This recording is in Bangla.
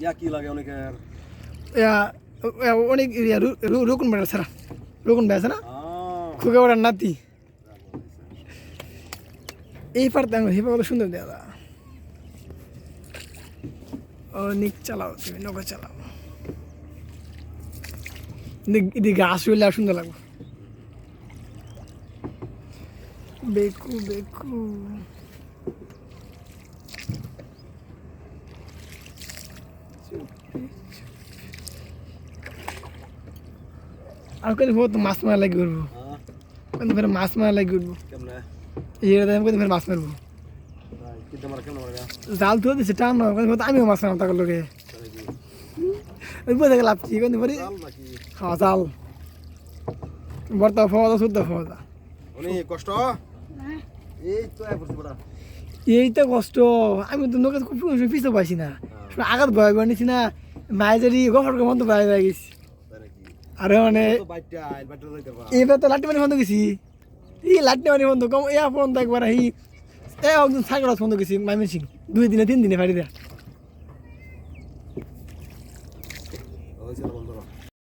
ইয়া কি লাগে অনেকের ইয়া, অনেক ইয়া, রুকুন বেড়া ছাড়া। রুকুন বেড়া না আহ, খুকে ওরা নাতি। এই পারতে আমি হেপা কত সুন্দর দাদা ও নিক চালাও তুমি নৌকা চালাও। এদিক- ঘাস হইলে আর সুন্দর লাগবে। বেকু বেকু। আর কত বহুত মাছ মারা লাগি উঠবো হ্যাঁ, ফের মাছ মারা লাগি উঠবো আমি কত ফের মাছ মারবো। কি জাল তো দিছে টান আমিও মাছ মারলাম তাকে লোকে বোঝা ফেরি হ্যাঁ জাল। বর্তা শুদ্ধ অনেক কষ্ট? এই তো এই তো কষ্ট। আমি তো নৌকা খুব পিছু পাইছি না। আঘাত ভয় ভয় নিছি না। মাইজেরি গফর গমন তো বাইরে গেছি। আরে মানে এবার তো লাট্টি মানি বন্ধ গেছি ই লাট্টি মানি বন্ধ, কম এ ফোন তো একবার হি এ একজন সাগর বন্ধ গেছি মাইমেন সিং দুই দিনে, তিন দিনে বাড়ি দেয়া।